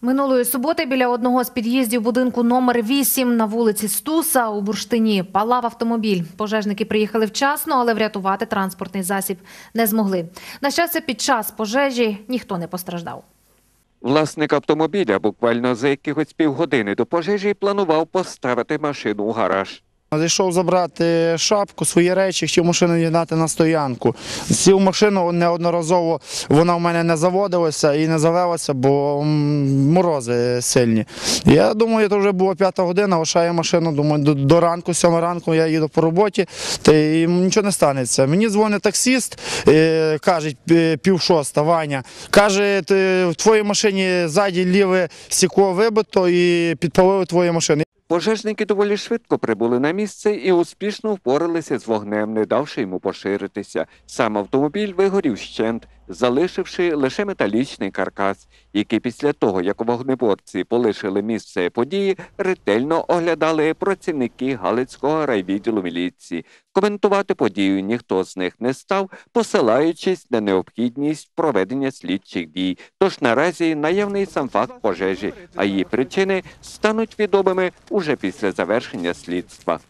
Минулої суботи біля одного з під'їздів будинку номер 8 на вулиці Стуса у Бурштині палав автомобіль. Пожежники приїхали вчасно, але врятувати транспортний засіб не змогли. На щастя, під час пожежі ніхто не постраждав. Власник автомобіля буквально за якихось півгодини до пожежі планував поставити машину у гараж. Зайшов забрати шапку, свої речі, хотів машину віддати на стоянку. Сів машину неодноразово вона в мене не заводилася і не завелася, бо морози сильні. Я думаю, це вже була п'ята година, лишаю машину, думаю, до, до ранку, сьома ранку я їду по роботі, та й нічого не станеться. Мені дзвонить таксіст, е, каже, пів шоста, Ваня. Каже, «Ти- в твоїй машині ззаді ліве стекло вибито і підпалили твою машину. Пожежники доволі швидко прибули на місце і успішно впоралися з вогнем, не давши йому поширитися. Сам автомобіль вигорів щент, залишивши лише металічний каркас, який після того, як вогнеборці полишили місце події, ретельно оглядали працівники Галицького райвідділу міліції. Коментувати подію ніхто з них не став, посилаючись на необхідність проведення слідчих дій. Тож наразі наявний сам факт пожежі, а її причини стануть відомими уже після завершення слідства.